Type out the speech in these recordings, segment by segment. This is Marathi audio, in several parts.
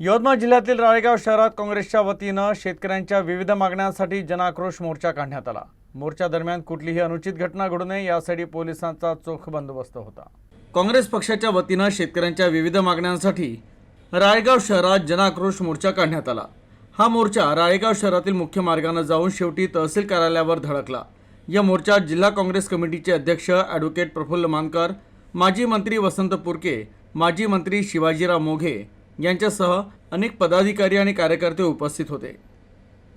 यवतमाळ जिल्ह्यातील राळेगाव शहरात काँग्रेसच्या वतीनं शेतकऱ्यांच्या विविध मागण्यांसाठी जनाक्रोश मोर्चा काढण्यात आला. मोर्चा दरम्यान कुठलीही अनुचित घटना घडू नये यासाठी पोलिसांचा चोख बंदोबस्त होता. काँग्रेस पक्षाच्या वतीनं शेतकऱ्यांच्या विविध मागण्यांसाठी राळेगाव शहरात जनाक्रोश मोर्चा काढण्यात आला. हा मोर्चा राळेगाव शहरातील मुख्य मार्गानं जाऊन शेवटी तहसील कार्यालयावर धडकला. या मोर्चात जिल्हा काँग्रेस कमिटीचे अध्यक्ष ॲडव्होकेट प्रफुल्ल मानकर माजी मंत्री वसंत पुरके माजी मंत्री शिवाजीराव मोघे यांच्यासह अनेक पदाधिकारी आणि कार्यकर्ते उपस्थित होते.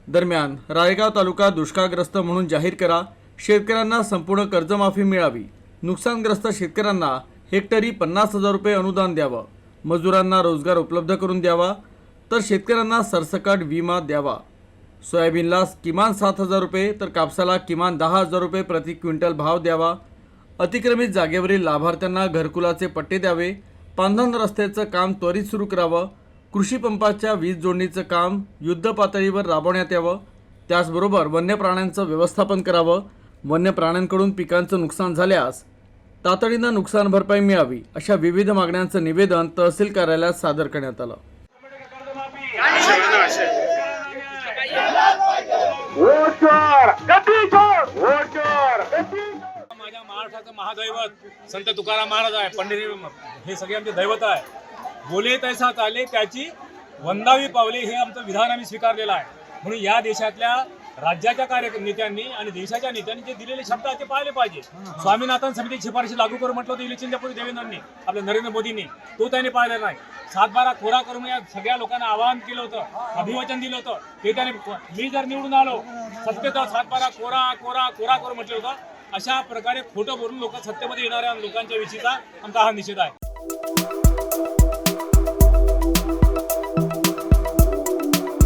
दरम्यान रायगाव तालुका दुष्काळग्रस्त म्हणून जाहीर करा शेतकऱ्यांना संपूर्ण कर्जमाफी मिळावी. नुकसानग्रस्त शेतकऱ्यांना हेक्टरी पन्नास हजार रुपये अनुदान द्यावं. मजुरांना रोजगार उपलब्ध करून द्यावा. तर शेतकऱ्यांना सरसकट विमा द्यावा. सोयाबीनला किमान सात हजार रुपये तर कापसाला किमान दहा हजार रुपये प्रति क्विंटल भाव द्यावा. अतिक्रमित जागेवरील लाभार्थ्यांना घरकुलाचे पट्टे द्यावे. पांधन रस्त्याचं काम त्वरित सुरू करावं. कृषीपंपाच्या वीज जोडणीचं काम युद्ध पातळीवर राबवण्यात यावं. त्याचबरोबर वन्य प्राण्यांचं व्यवस्थापन करावं. वन्य प्राण्यांकडून पिकांचं नुकसान झाल्यास तातडीनं नुकसान भरपाई मिळावी अशा विविध मागण्यांचं निवेदन तहसील कार्यालयात सादर करण्यात आलं. माझ्या महाराष्ट्राचं महादैवत संत तुकाराम महाराज आहे पंढरी हे सगळे आमचे दैवत आहे. बोले तैसा चाले त्याची वंदावी पावले हे आमचं विधान आम्ही स्वीकारलेलं आहे. म्हणून या देशातल्या राज्याच्या कार्य नेत्यांनी आणि देशाच्या नेत्यांनी जे दिलेले शब्द आहेत ते पाळले पाहिजे. स्वामीनाथन समिती शिफारशी लागू करून म्हटलं होतं इलेक्शनच्या पूर्वी देवेंद्रांनी आपल्या नरेंद्र मोदींनी. तो त्यांनी पाळलेला नाही. सातबारा कोरा करून या सगळ्या लोकांना आवाहन केलं होतं अभिवाचन दिलं होतं. ते त्याने मी जर निवडून आलो सत्तेचा सातबारा कोरा कोरा कोरा करून म्हटलं होतं अशा प्रकारे खोटं बोलून लोक सत्तेमध्ये येणाऱ्या लोकांच्या विषयीचा आमचा हा निषेध आहे.